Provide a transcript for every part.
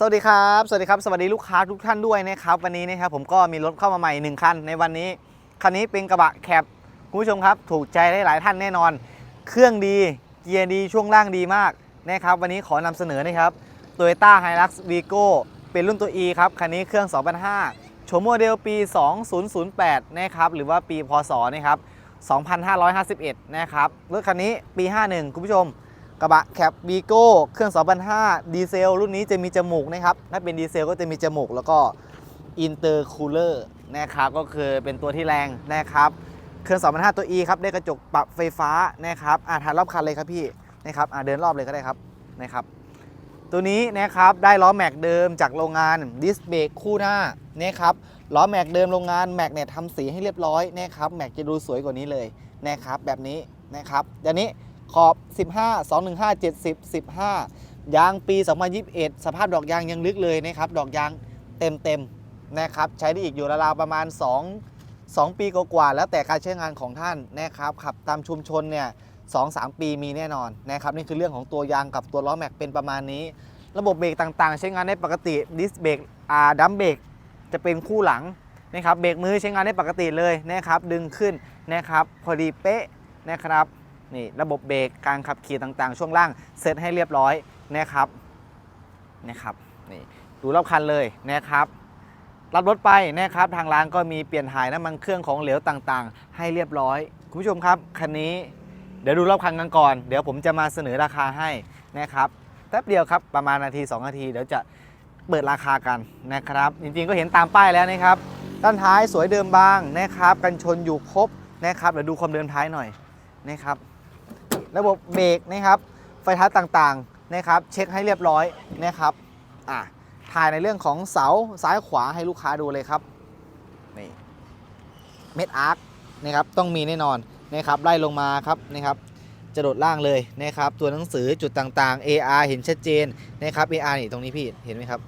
สวัสดีครับ สวัสดีครับ สวัสดีลูกค้าทุกท่านด้วยนะครับ วันนี้นะครับผมก็มีรถเข้ามาใหม่หนึ่งคัน ในวันนี้ คันนี้เป็นกระบะแคปคุณผู้ชมครับ ถูกใจได้หลายท่านแน่นอน เครื่องดี เกียร์ดี ช่วงล่างดีมากนะครับ วันนี้ขอนำเสนอนะครับ Toyota Hilux Vigo เป็นรุ่นตัว E ครับ คันนี้เครื่อง 2005โฉมโมเดลปี 2008 นะครับ หรือว่าปี พศ นะครับ 2551 นะครับ รถคันนี้ปี 51 คุณผู้ชม กระบะแคปวีโก้เครื่อง 2005 ดีเซล รุ่นนี้จะมีจมูกนะครับ ถ้าเป็นดีเซลก็จะมีจมูก แล้วก็อินเตอร์คูลเลอร์นะครับ ก็คือเป็นตัวที่แรงนะครับ เครื่อง 2005 ตัว E ครับ ได้กระจกปรับไฟฟ้านะครับ อ่าถ่ายรอบคันเลยครับพี่ นะครับ อ่าเดินรอบเลยก็ได้ครับ นะครับ ตัวนี้นะครับ ได้ล้อแม็กเดิมจากโรงงานดิสเบรกคู่หน้านะครับ ล้อแม็กเดิมโรงงานแม็กเนี่ยทำสีให้เรียบร้อยนะครับ แม็กจะดูสวยกว่านี้เลยนะครับ แบบนี้นะครับเดี๋ยวนี้ ขอบ 15 215 70 15 ยางปี 2021 สภาพดอกยางยังลึกเลยนะครับ ดอกยางเต็มเต็มๆนะครับ ใช้ได้อีกอยู่ราวๆประมาณ 2 2 ปีกว่าๆแล้วแต่การใช้งานของท่านนะครับขับตามชุมชนเนี่ยสองสามปีมีแน่นอนนะครับนี่คือเรื่องของตัวยางกับตัวล้อแม็กเป็นประมาณนี้ ระบบเบรกต่างๆ ใช้งานได้ปกติดิสเบรกอาดัมเบรกจะเป็นคู่หลังนะครับเบรกมือใช้งานได้ปกติเลยนะครับดึงขึ้นนะครับพอดีเป๊ะนะครับ นี่ระบบเบรกการขับขี่ต่างๆ ช่วงล่างเซตให้เรียบร้อยนะครับนะครับนี่ดูรอบคันเลยนะครับรับรถไปนะครับทางร้านก็มีเปลี่ยนถ่ายน้ำมันเครื่องของเหลวต่างๆ ให้เรียบร้อย คุณผู้ชมครับคันนี้เดี๋ยวดูรอบคันกันก่อน เดี๋ยวผมจะมาเสนอราคาให้นะครับแป๊บเดียวครับประมาณนาที 2 นาที เดี๋ยวจะเปิดราคากันนะครับ จริงๆก็เห็นตามป้ายแล้วนะครับด้านท้ายสวยเดิมบางนะครับ กันชนอยู่ครบนะครับเดี๋ยวดูความเดินท้ายหน่อยนะครับ ระบบเบรกนะครับไฟท้ายต่างๆนะครับเช็คให้เรียบร้อยนะครับอะถ่ายในเรื่องของเสาซ้ายขวาให้ลูกค้าดูเลยครับนี่เม็ดอาร์คนะครับต้องมีแน่นอนนะครับไล่ลงมาครับนะครับจะโดดล่างเลยนะครับตัวหนังสือจุดต่างๆ AR เห็นชัดเจนนะครับ AR นี่ตรงนี้พี่เห็นไหมครับ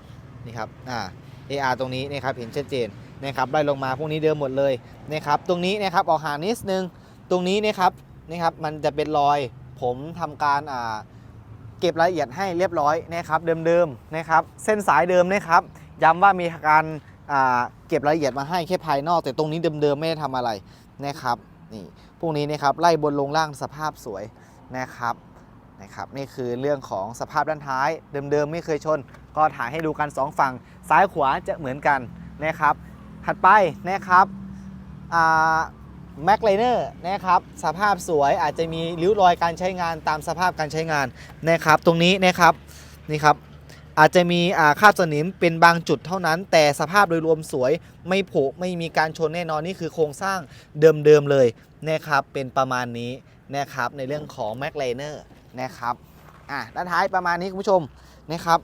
นี่ครับอ่า AR ตรงนี้นะครับเห็นชัดเจนนะครับไล่ลงมาพวกนี้เดิมหมดเลยนะครับตรงนี้นะครับออกห่างนิดนึงตรงนี้นะครับ นะครับมันจะเป็นรอยผมทำการเก็บรายละเอียดให้เรียบร้อยนะครับเดิมๆนะครับเส้นสายเดิมนะครับย้ำว่ามีการเก็บรายละเอียดมาให้แค่ภายนอก แต่ตรงนี้เดิมๆไม่ได้ทำอะไรนะครับนี่พวกนี้นะครับไล่บนลงล่างสภาพสวยนะครับนะครับนี่คือเรื่องของสภาพด้านท้ายเดิมๆไม่เคยชน ก็ถ่ายให้ดูกันสองฝั่งซ้ายขวาจะเหมือนกันนะครับถัดไปนะครับ แม็กไลเนอร์นะครับสภาพสวยอาจจะมีริ้วรอยการใช้งานตามสภาพการใช้งานนะครับ ตรงนี้นะครับนี่ครับอาจจะมีอาคราบสนิมเป็นบางจุดเท่านั้น แต่สภาพโดยรวมสวยไม่ผุไม่มีการชนแน่นอนนี่คือโครงสร้างเดิมๆเลยนะครับเป็นประมาณนี้นะครับในเรื่องของแม็กไลเนอร์นะครับอะด้านท้ายประมาณนี้คุณผู้ชมนะครับ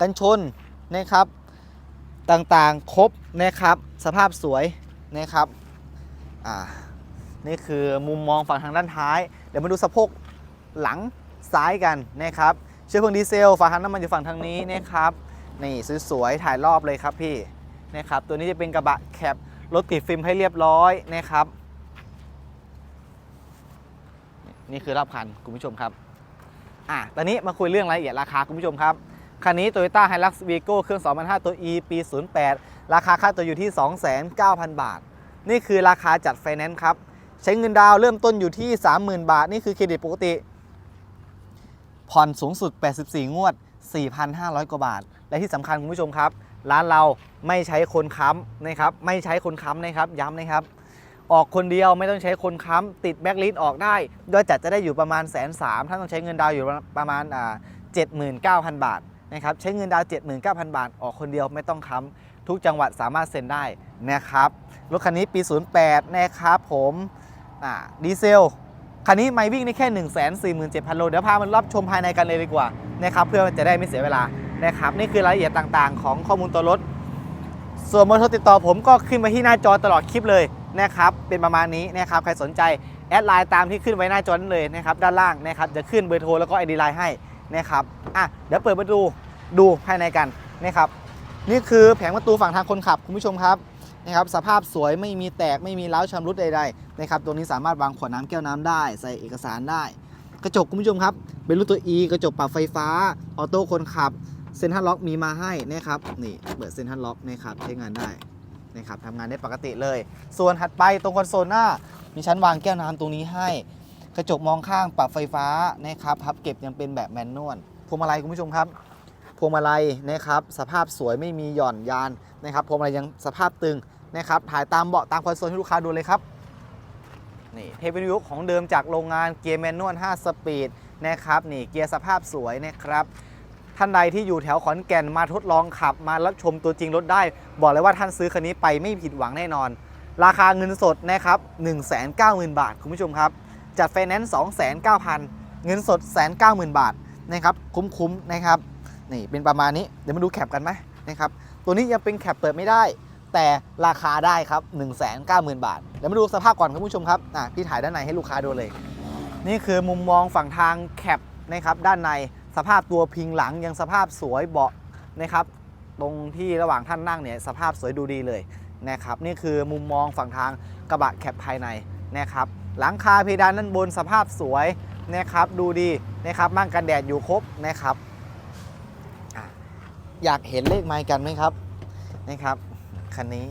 กันชนนะครับต่างๆครบนะครับสภาพสวยนะครับ อ่านี่คือมุมมองฝั่งทางด้านท้าย เดี๋ยวมาดูสะโพกหลังซ้ายกันนะครับเชื้อเพลิงดีเซลฝาถังน้ำมันอยู่ฝั่งทางนี้นะครับนี่สวยๆถ่ายรอบเลยครับพี่นะครับตัวนี้จะเป็นกระบะแคปรถติดฟิล์มให้เรียบร้อยนะครับ นี่คือรอบคันคุณผู้ชมครับอะตอนนี้มาคุยเรื่องรายละเอียดราคาคุณผู้ชมครับคันนี้ Toyota Hilux Vigo เครื่อง 2005 ตัว E ปี 08 ราคาค่าตัวอยู่ที่ 29,000 บาท นี่คือราคาจัดไฟแนนซ์ครับ ใช้เงินดาวเริ่มต้นอยู่ที่ 30,000 บาท นี่คือเครดิตปกติ ผ่อนสูงสุด 84 งวด 4,500 กว่าบาท และที่สำคัญคุณผู้ชมครับ ร้านเราไม่ใช้คนค้ำนะครับ ไม่ใช้คนค้ำนะครับ ย้ำนะครับ ออกคนเดียวไม่ต้องใช้คนค้ำติดแบ็กลิสต์ออกได้โดยจัดจะได้อยู่ประมาณแสนสามท่านต้องใช้เงินดาวอยู่ประมาณอ่า79,000บาทนะครับ ใช้เงินดาวน์79,000 บาท ออกคนเดียวไม่ต้องค้ำ ทุกจังหวัดสามารถเซ็นได้นะครับรถคันนี้ปี 08 นะครับผมดีเซลคันนี้ไม่วิ่งได้แค่ 1 4 7 0 0 0 โล เดี๋ยวพามันรับชมภายในกันเลยดีกว่านะครับเพื่อจะได้ไม่เสียเวลานะครับนี่คือรายละเอียดต่างๆ ของข้อมูลตัวรถ ส่วนเบอร์โทรติดต่อผมก็ขึ้นมาที่หน้าจอตลอดคลิปเลยนะครับเป็นประมาณนี้นะครับใครสนใจแอดไลน์ตามที่ขึ้นไว้หน้าจอนั้นเลยนะครับด้านล่างนะครับจะขึ้นเบอร์โทรแล้วก็ไอดีไลน์ให้นะครับอะเดี๋ยวเปิดประตูดูภายในกันนะครับ นี่คือแผงประตูฝั่งทางคนขับคุณผู้ชมครับนะครับสภาพสวยไม่มีแตกไม่มีร้าวชำรุดใดๆนะครับตัวนี้สามารถวางขวดน้ำแก้วน้ำได้ ใส่เอกสารได้ กระจกคุณผู้ชมครับ เป็นรุ่นตัว E กระจกปรับไฟฟ้าออโต้คนขับเซ็นทันล็อกมีมาให้นะครับนี่เปิดเซ็นทันล็อกนะครับใช้งานได้นะครับทำงานได้ปกติเลย ส่วนถัดไปตรงคอนโซลหน้า มีชั้นวางแก้วน้ำตรงนี้ให้ กระจกมองข้างปรับไฟฟ้านะครับพับเก็บยังเป็นแบบแมนนวลพวงมาลัยคุณผู้ชมครับ พวงมาลัยนะครับสภาพสวยไม่มีหย่อนยานนะครับพวงมาลัยยังสภาพตึงนะครับถ่ายตามเบาะตามคอนโซลให้ลูกค้าดูเลยครับนี่เทปวิทยุของเดิมจากโรงงานเกียร์แมนนวล 5 สปีดนะครับนี่เกียร์สภาพสวยนะครับท่านใดที่อยู่แถวขอนแก่นมาทดลองขับมารับชมตัวจริงรถได้ บอกเลยว่าท่านซื้อคันนี้ไปไม่ผิดหวังแน่นอน ราคาเงินสดนะครับ190,000 บาท คุณผู้ชมครับ จัดไฟแนนซ์ 2,900เงินสด 190,000 บาทนะครับคุ้มๆนะครับ นี่เป็นประมาณนี้ เดี๋ยวมาดูแคปกันไหมนะครับ ตัวนี้ยังเป็นแคปเปิดไม่ได้ แต่ราคาได้ครับ 190,000 บาท เดี๋ยวมาดูสภาพก่อนคุณผู้ชมครับอะพี่ถ่ายด้านในให้ลูกค้าดูเลย นี่คือมุมมองฝั่งทางแคปนะครับด้านในสภาพตัวพิงหลังยังสภาพสวยเบาะนะครับ ตรงที่ระหว่างท่านนั่งเนี่ยสภาพสวยดูดีเลยนะครับนี่คือมุมมองฝั่งทางกระบะแคปภายในนะครับหลังคาเพดานด้านบนสภาพสวยนะครับดูดีนะครับม่านกันแดดอยู่ครบนะครับ อยากเห็นเลขไมค์กันไหมครับนะครับคันนี้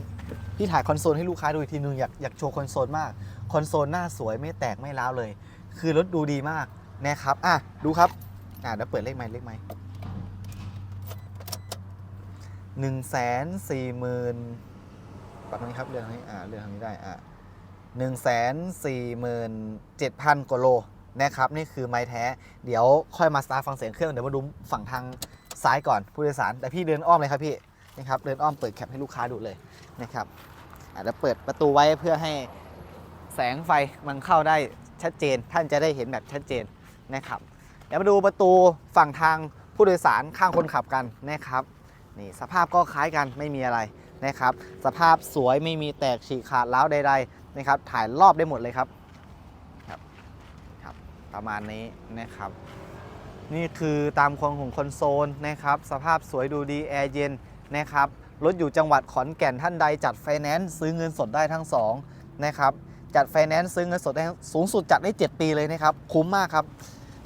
พี่ถ่ายคอนโซลให้ลูกค้าดูอีกทีนึงอยากอยากโชว์คอนโซลมากคอนโซลหน้าสวยไม่แตกไม่ร้าวเลย คือรถดูดีมากนะครับอะดูครับอะเดี๋ยวเปิดเลขไมค์เลขไมค์หนึ่งแสนสี่หมื่นปรับนี้ครับเรื่องนี้อ่าเรื่องทางนี้ได้อ่าหนึ่งแสนสี่หมื่นเจ็ดพันกว่าโลนะครับ นี่คือไม้แท้ เดี๋ยวค่อยมาสตาร์ฟังเสียงเครื่อง เดี๋ยวมาดูฝั่งทาง ซ้ายก่อนผู้โดยสาร แต่พี่เดินอ้อมเลยครับพี่นี่ครับเดินอ้อมเปิดแคปให้ลูกค้าดูเลยนะครับอาจจะเปิดประตูไว้เพื่อให้แสงไฟมันเข้าได้ชัดเจน ท่านจะได้เห็นแบบชัดเจนนะครับเดี๋ยวมาดูประตูฝั่งทางผู้โดยสารข้างคนขับกันนะครับนี่สภาพก็คล้ายกันไม่มีอะไรนะครับ สภาพสวยไม่มีแตกฉีกขาดร้าวใดๆนะครับ ถ่ายรอบได้หมดเลยครับครับ ประมาณนี้นะครับ นี่คือตามความของคอนโซลนะครับสภาพสวยดูดีแอร์เย็นนะครับรถอยู่จังหวัดขอนแก่นท่านใดจัดไฟแนนซ์ซื้อเงินสดได้ทั้งสองนะครับจัดไฟแนนซ์ซื้อเงินสดได้สูงสุดจัดได้ 7 ปีเลยนะครับคุ้มมากครับ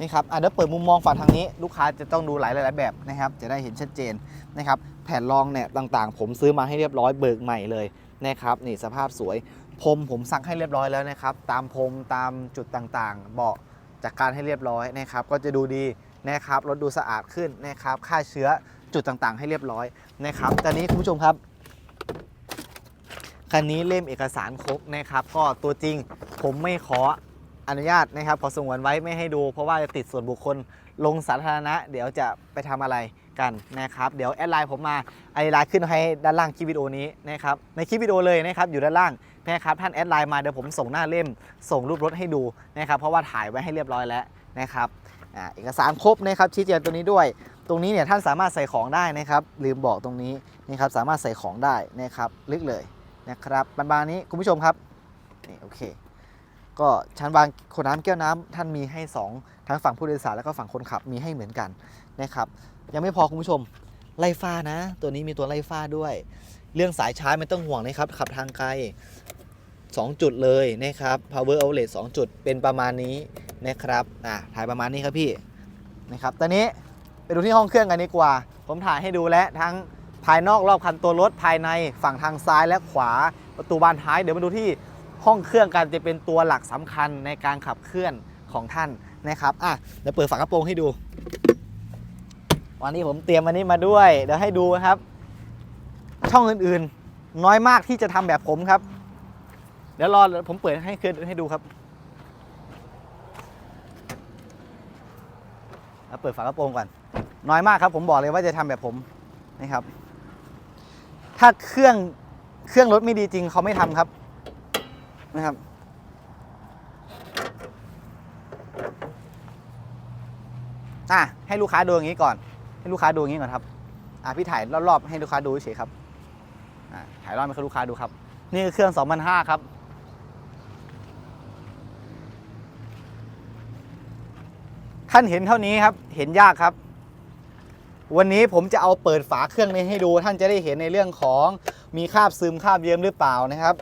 นี่ครับอะเดี๋ยวเปิดมุมมองฝั่งทางนี้ ลูกค้าจะต้องดูหลายหลายแบบนะครับจะได้เห็นชัดเจนนะครับแผ่นรองเนี่ยต่างๆ ผมซื้อมาให้เรียบร้อยเบิกใหม่เลยนะครับนี่สภาพสวยพรมผมซักให้เรียบร้อยแล้วนะครับตามพรมตามจุดต่างๆ เบาะจากการให้เรียบร้อยนะครับก็จะดูดี นะครับรถดูสะอาดขึ้นนะครับฆ่าเชื้อจุดต่างๆ ให้เรียบร้อยนะครับตอนนี้คุณผู้ชมครับคันนี้เล่มเอกสารครบนะครับ ก็ตัวจริงผมไม่ขออนุญาตนะครับ ขอสงวนไว้ไม่ให้ดู เพราะว่าจะติดส่วนบุคคลลงสาธารณะ เดี๋ยวจะไปทำอะไรกันนะครับ เดี๋ยวแอดไลน์ผมมาไอไลน์ขึ้นให้ด้านล่างคลิปวิดีโอนี้นะครับในคลิปวิดีโอเลยนะครับอยู่ด้านล่างนะครับท่านแอดไลน์มาเดี๋ยวผมส่งหน้าเล่ม ส่งรูปรถให้ดูนะครับเพราะว่าถ่ายไว้ให้เรียบร้อยแล้วนะครับ เอกสารครบนะครับชี้แจงตัวนี้ด้วย ตรงนี้เนี่ยท่านสามารถใส่ของได้นะครับลืมบอกตรงนี้นะครับสามารถใส่ของได้นะครับลึกเลยนะครับบานๆนี้คุณผู้ชมครับนี่โอเคก็ชั้นวางขวดน้ำแก้วน้ำท่านมีให้ 2 ทั้งฝั่งผู้โดยสารแล้วก็ฝั่งคนขับมีให้เหมือนกันนะครับยังไม่พอคุณผู้ชมไล่ฟ้านะ ตัวนี้มีตัวไล่ฟ้าด้วย เรื่องสายชาร์จไม่ต้องห่วงนะครับขับทางไกล 2 จุดเลยนะครับ power outlet 2 จุดเป็นประมาณนี้นะครับอะถ่ายประมาณนี้ครับพี่นะครับตอนนี้ไปดูที่ห้องเครื่องกันดีกว่า ผมถ่ายให้ดูและทั้งภายนอกรอบคันตัวรถภายในฝั่งทางซ้ายและขวาประตูบานท้าย เดี๋ยวมาดูที่ห้องเครื่องกันจะเป็นตัวหลักสำคัญในการขับเคลื่อนของท่านนะครับอะเดี๋ยวเปิดฝากระโปรงให้ดู วันนี้ผมเตรียมอันนี้มาด้วย เดี๋ยวให้ดูนะครับ ช่องอื่นๆ น้อยมากที่จะทำแบบผมครับ ดี๋ยวรอผมเปิดให้คืนให้ดูครับแล้วเปิดฝากระโปรงก่อน น้อยมากครับ ผมบอกเลยว่าจะทำแบบผมนะครับ ถ้าเครื่องเครื่องรถไม่ดีจริงเขาไม่ทำครับนะครับ อะให้ลูกค้าดูอย่างนี้ก่อน ให้ลูกค้าดูอย่างนี้ก่อนครับ อะพี่ถ่ายรอบๆให้ลูกค้าดูเฉยครับ อะถ่ายรอบให้ลูกค้าดูครับ นี่คือเครื่อง 2005 ครับ ท่านเห็นเท่านี้ครับ เห็นยากครับ วันนี้ผมจะเอาเปิดฝาเครื่องนี้ให้ดู ท่านจะได้เห็นในเรื่องของมีคราบซึมคราบเยิ้มหรือเปล่านะครับ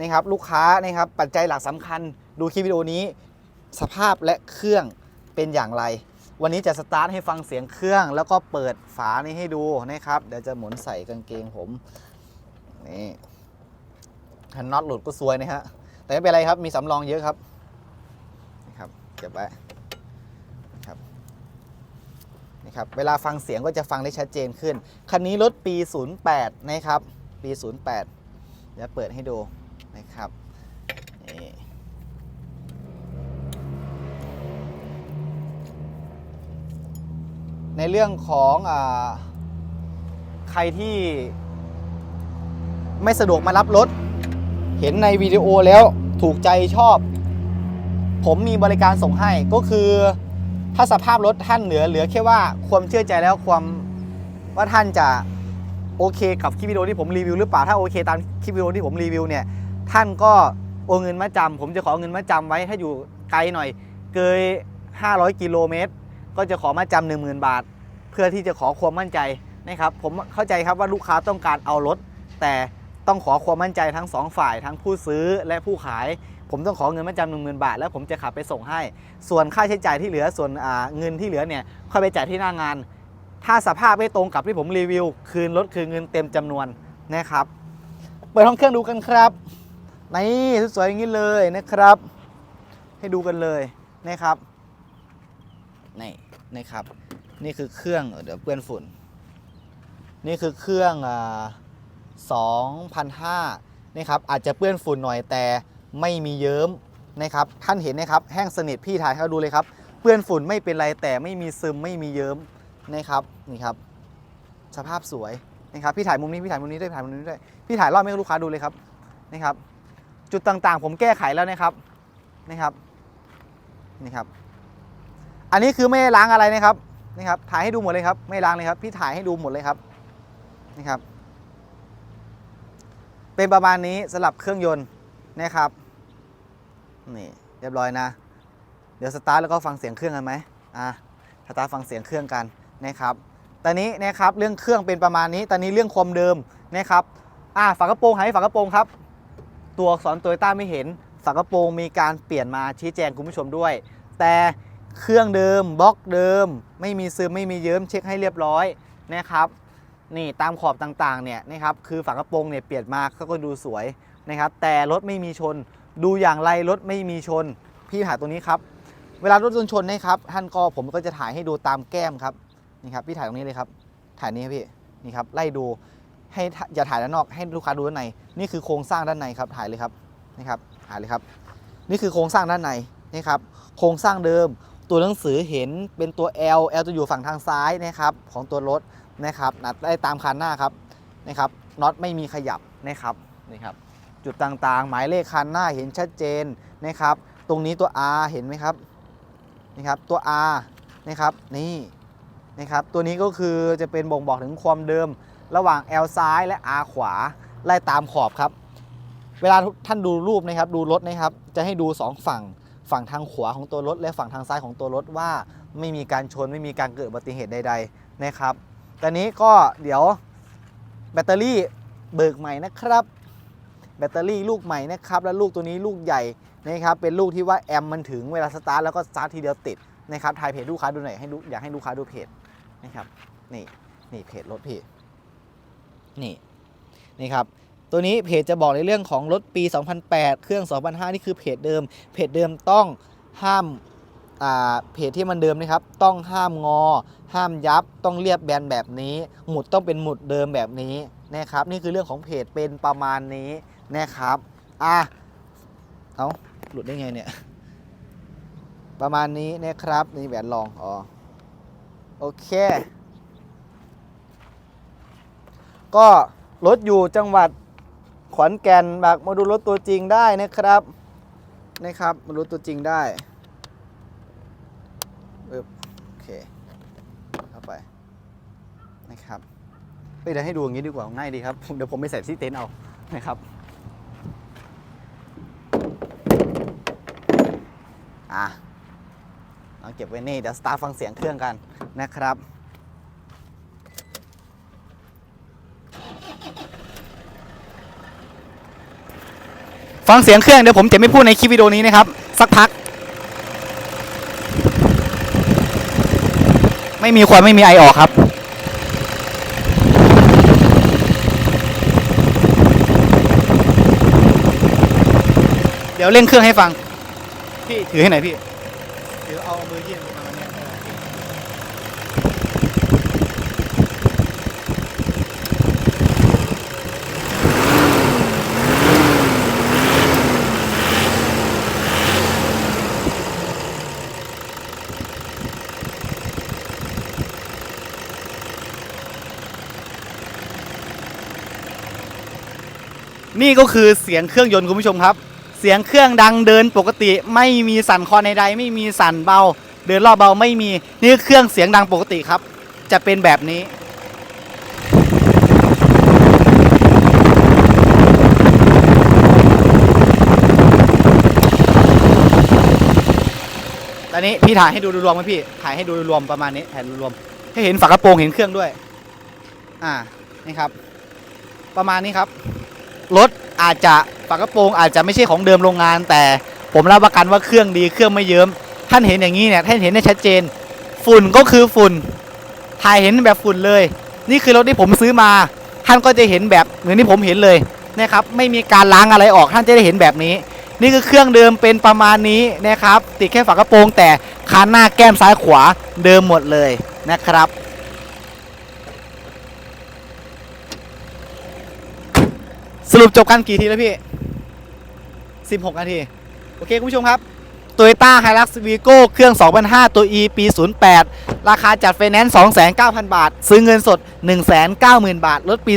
นะครับลูกค้านะครับปัจจัยหลักสำคัญ ดูคลิปวิดีโอนี้ สภาพและเครื่องเป็นอย่างไร วันนี้จะสตาร์ทให้ฟังเสียงเครื่อง แล้วก็เปิดฝานี้ให้ดูนะครับเดี๋ยวจะหมุนใส่กางเกงผมนี่หันน็อตหลุดก็ซวยนะฮะแต่ไม่เป็นไรครับมีสำรองเยอะครับนี่ครับเก็บไว้ครับ ครับเวลาฟังเสียงก็จะฟังได้ชัดเจนขึ้น คันนี้รถปี 08 นะครับ ปี 08เดี๋ยวเปิดให้ดูนะครับในเรื่องของอใครที่ไม่สะดวกมารับรถ เห็นในวิดีโอแล้วถูกใจชอบ ผมมีบริการส่งให้ก็คือ ถ้าสภาพรถท่านเหลือเหลือแค่ว่าความเชื่อใจแล้วความว่าท่านจะโอเคกับคลิปวิดีโอที่ผมรีวิวหรือเปล่าถ้าโอเคตามคลิปวิดีโอที่ผมรีวิวเนี่ยท่านก็โอนเงินมาจำผมจะขอเงินมาจำไว้ถ้าอยู่ไกลหน่อย เกย500 กิโลเมตร ก็จะขอมาจำหนึ่งหมื่นบาท เพื่อที่จะขอความมั่นใจนะครับผมเข้าใจครับว่าลูกค้าต้องการเอารถแต่ต้องขอความมั่นใจทั้งสองฝ่ายทั้งผู้ซื้อและผู้ขาย ผมต้องขอเงินมาจำหนึ่งหมื่นบาท แล้วผมจะขับไปส่งให้ ส่วนค่าใช้จ่ายที่เหลือส่วนเงินที่เหลือเนี่ยค่อยไปจ่ายที่หน้างาน ถ้าสภาพไม่ตรงกับที่ผมรีวิว คืนรถคืนเงินเต็มจำนวนนะครับเปิดห้องเครื่องดูกันครับนี่สวยๆอย่างนี้เลยนะครับ ให้ดูกันเลยนะครับนี่นะครับ นี่คือเครื่องเดี๋ยวเปื้อนฝุ่น นี่คือเครื่องอ่า2,005นี่ครับอาจจะเปื้อนฝุ่นหน่อยแต่ ไม่มีเยิ้มนะครับท่านเห็นนะครับแห้งสนิทพี่ถ่ายให้เขาดูเลยครับ เปื้อนฝุ่นไม่เป็นไรแต่ไม่มีซึมไม่มีเยิ้มนะครับนี่ครับ สภาพสวยนะครับพี่ถ่ายมุมนี้พี่ถ่ายมุมนี้ด้วยถ่ายมุมนี้ด้วยพี่ถ่ายรอบให้ลูกค้าดูเลยครับนะครับ จุดต่างๆ ผมแก้ไขแล้วนะครับนะครับนี่ครับ อันนี้คือไม่ล้างอะไรนะครับนี่ครับถ่ายให้ดูหมดเลยครับ ไม่ล้างเลยครับ พี่ถ่ายให้ดูหมดเลยครับนี่ครับ เป็นประมาณนี้สำหรับเครื่องยนต์นะครับ นี่เรียบร้อยนะ เดี๋ยวสตาร์ทแล้วก็ฟังเสียงเครื่องกันไหมอะสตาร์ทฟังเสียงเครื่องกันนะครับตอนนี้นะครับเรื่องเครื่องเป็นประมาณนี้ ตอนนี้เรื่องความเดิมนะครับอะฝากระโปรงหายฝากระโปรงครับ ตัวอักษรโตโยต้าไม่เห็นฝากระโปรงมีการเปลี่ยนมาชี้แจงคุณผู้ชมด้วย แต่เครื่องเดิมบล็อกเดิม ไม่มีซึมไม่มีเยิ้มเช็คให้เรียบร้อยนะครับนี่ตามขอบต่างๆเนี่ยนะครับคือฝากระโปรงเนี่ยเปลี่ยนมาเขาก็ดูสวยนะครับแต่รถไม่มีชน ดูอย่างไรรถไม่มีชน พี่ถ่ายตรงนี้ครับ เวลารถยนชนนะครับ ท่านก็ผมก็จะถ่ายให้ดูตามแก้มครับนี่ครับพี่ถ่ายตรงนี้เลยครับ ถ่ายนี้ครับพี่นี่ครับไล่ดูให้อย่าถ่ายด้านนอกให้ลูกค้าดูด้านใน นี่คือโครงสร้างด้านในครับถ่ายเลยครับนี่ครับถ่ายเลยครับ นี่คือโครงสร้างด้านในนี่ครับโครงสร้างเดิม ตัวหนังสือเห็นเป็นตัว L L จะอยู่ฝั่งทางซ้ายนะครับของตัวรถนะครับนัดได้ตามคันหน้าครับนะครับน็อตไม่มีขยับนะครับนี่ครับ จุดต่างๆ หมายเลขคันหน้าเห็นชัดเจนนะครับ ตรงนี้ตัว R เห็นไหมครับนี่ครับตัว R นะครับนี่นะครับตัวนี้ก็คือจะเป็นบ่งบอกถึงความเดิม ระหว่าง L ซ้ายและ R ขวาไล่ตามขอบครับ เวลาท่านดูรูปนะครับดูรถนะครับจะให้ดูสองฝั่งฝั่งทางขวาของตัวรถ และฝั่งทางซ้ายของตัวรถว่าไม่มีการชนไม่มีการเกิดอุบัติเหตุใด ๆนะครับตอนนี้ก็เดี๋ยวแบตเตอรี่เบิกใหม่นะครับ แบตเตอรี่ลูกใหม่นะครับแล้วลูกตัวนี้ลูกใหญ่นะครับเป็นลูกที่ว่าแอมมันถึงเวลาสตาร์ทแล้วก็สตาร์ททีเดียวติดนะครับถ่ายเพจลูกค้าดูหน่อยให้ดูอยากให้ลูกค้าดูเพจนะครับนี่นี่เพจรถเพจนี่นี่ครับตัวนี้เพจจะบอกในเรื่องของรถปี 2008 เครื่อง 2005 นี่คือเพจเดิม เพจเดิมต้องห้ามเพจที่มันเดิมนะครับ ต้องห้ามงอ ห้ามยับ ต้องเรียบแบนแบบนี้ หมุดต้องเป็นหมุดเดิมแบบนี้นะครับ นี่คือเรื่องของเพจเป็นประมาณนี้ นะครับอะเอาหลุดได้ไงเนี่ย ประมาณนี้นะครับนี่แหวนรองอ๋อโอเค ก็รถอยู่จังหวัดขอนแก่นแบบมาดูรถตัวจริงได้นะครับนะครับมาดูตัวจริงได้ปึ๊บโอเคเข้าไปนะครับเฮ้ยเดี๋ยวให้ดูอย่างนี้ดีกว่าง่ายดีครับ เดี๋ยวผมไม่ใส่ที่เต็นท์เอานะครับ อะเอาเก็บไว้นี่ เดี๋ยวสตาร์ฟังเสียงเครื่องกันนะครับฟังเสียงเครื่องเดี๋ยวผมจะไม่พูดในคลิปวิดีโอนี้นะครับ สักพัก ไม่มีควันไม่มีไอออกครับ เดี๋ยวเร่งเครื่องให้ฟัง พี่ถือให้หน่อยพี่ถือเอามือยื่นมาวันนี้นี่ก็คือเสียงเครื่องยนต์คุณผู้ชมครับเสียงเครื่องดังเดินปกติไม่มีสั่นคอในใดไม่มีสั่นเบา เดินรอบเบาไม่มีนี่เครื่องเสียงดังปกติครับ จะเป็นแบบนี้ตอนนี้พี่ถ่ายให้ดูรวมไหมพี่ถ่ายให้ดูรวมประมาณนี้ถ่ายรวมให้เห็นฝากระโปรงเห็นเครื่องด้วย อ่านี่ครับ ประมาณนี้ครับรถ อาจจะฝากระโปรงอาจจะไม่ใช่ของเดิมโรงงาน แต่ผมรับประกันว่าเครื่องดีเครื่องไม่เยิ้มท่านเห็นอย่างนี้เนี่ยท่านเห็นได้ชัดเจน ฝุ่นก็คือฝุ่นถ่ายเห็นแบบฝุ่นเลย นี่คือรถที่ผมซื้อมา ท่านก็จะเห็นแบบเหมือนที่ผมเห็นเลยนะครับไม่มีการล้างอะไรออกท่านจะได้เห็นแบบนี้ นี่คือเครื่องเดิมเป็นประมาณนี้นะครับติดแค่ฝากระโปรงแต่คานหน้าแก้มซ้ายขวาเดิมหมดเลยนะครับ สรุปจบกันกี่ทีแล้วพี่ 16 นาที โอเค คุณผู้ชมครับ Toyota Hilux Vigo เครื่อง 2005 ตัว E ปี 08 ราคาจัดไฟแนนซ์ 29,000 บาท ซื้อเงินสด 190,000 บาท รถปี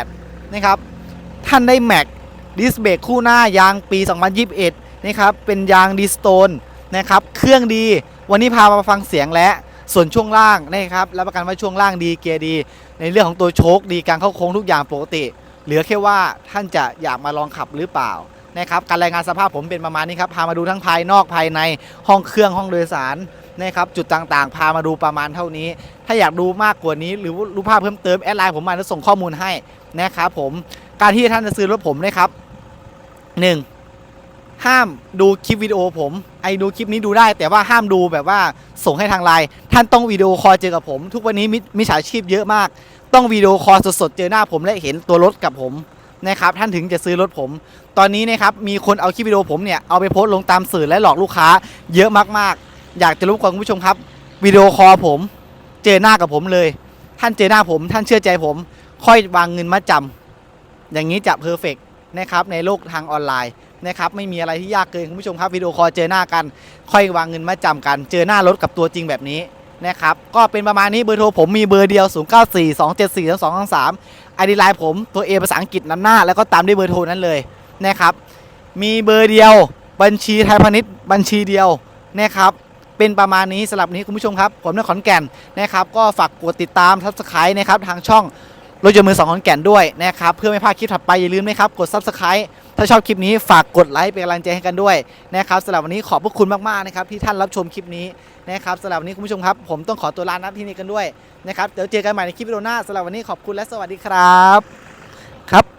08 นะครับ ท่านได้แม็กดิสเบรกคู่หน้ายางปี 2021 นะครับ เป็นยางดีสโตนนะครับ เครื่องดี วันนี้พามาฟังเสียงและส่วนช่วงล่างนะครับ รับประกันว่าช่วงล่างดีเกียร์ดี ในเรื่องของตัวโชคดีการเข้าโค้งทุกอย่างปกติ เหลือแค่ว่าท่านจะอยากมาลองขับหรือเปล่านะครับการรายงานสภาพผมเป็นประมาณนี้ครับพามาดูทั้งภายนอกภายในห้องเครื่องห้องโดยสารนะครับจุดต่างๆ พามาดูประมาณเท่านี้ ถ้าอยากดูมากกว่านี้ หรือรู้ภาพเพิ่มเติมแอดไลน์ผมมาแล้วส่งข้อมูลให้นะครับผมการที่ท่านจะซื้อรถผมนะครับหนึ่งห้ามดูคลิปวิดีโอผม ไอ้ดูคลิปนี้ดูได้ แต่ว่าห้ามดูแบบว่าส่งให้ทางไลน์ท่านต้องวิดีโอคอลเจอกับผม ทุกวันนี้มิมิจฉาชีพเยอะมาก ต้องวิดีโอคอลสดๆ เจอหน้าผมและเห็นตัวรถกับผมนะครับท่านถึงจะซื้อรถผม ตอนนี้นะครับมีคนเอาคลิปวิดีโอผมเนี่ยเอาไปโพสต์ลงตามสื่อและหลอกลูกค้า เยอะมากๆ อยากจะรู้ก่อนคุณผู้ชมครับวิดีโอคอลผม เจอหน้ากับผมเลย ท่านเจอหน้าผม ท่านเชื่อใจผม ค่อยวางเงินมาจำอย่างนี้จะเพอร์เฟกนะครับในโลกทางออนไลน์นะครับไม่มีอะไรที่ยากเกินคุณผู้ชมครับวิดีโอคอลเจอหน้ากัน ค่อยวางเงินมาจำกัน เจอหน้ารถกับตัวจริงแบบนี้ นะครับก็เป็นประมาณนี้เบอร์โทรผมมีเบอร์เดียว 0 9 4 2 7 4 2 2 3ไอดีไลน์ผมตัว A ภาษาอังกฤษนำหน้า แล้วก็ตามด้วยเบอร์โทรนั้นเลยนะครับมีเบอร์เดียวบัญชีไทยพาณิชย์บัญชีเดียวนะครับเป็นประมาณนี้สำหรับนี้คุณผู้ชมครับ ผมนขอนแก่นนะครับก็ฝากกดติดตามทับสไครต์นะครับทางช่องรถยนต์มือสองขอนแก่นด้วยนะครับเพื่อไม่พลาดคลิปถัดไปอย่าลืมนะครับกด subscribe ถ้าชอบคลิปนี้ฝากกดไลค์เป็นกำลังใจให้กันด้วยนะครับสำหรับวันนี้ขอบพระคุณมากๆนะครับที่ท่านรับชมคลิปนี้ นะครับสำหรับวันนี้คุณผู้ชมครับ ผมต้องขอตัวลานับที่นี่กันด้วยนะครับเดี๋ยวเจอกันใหม่ในคลิปวิดีหน้าสำหรับวันนี้ขอบคุณและสวัสดีครับครับ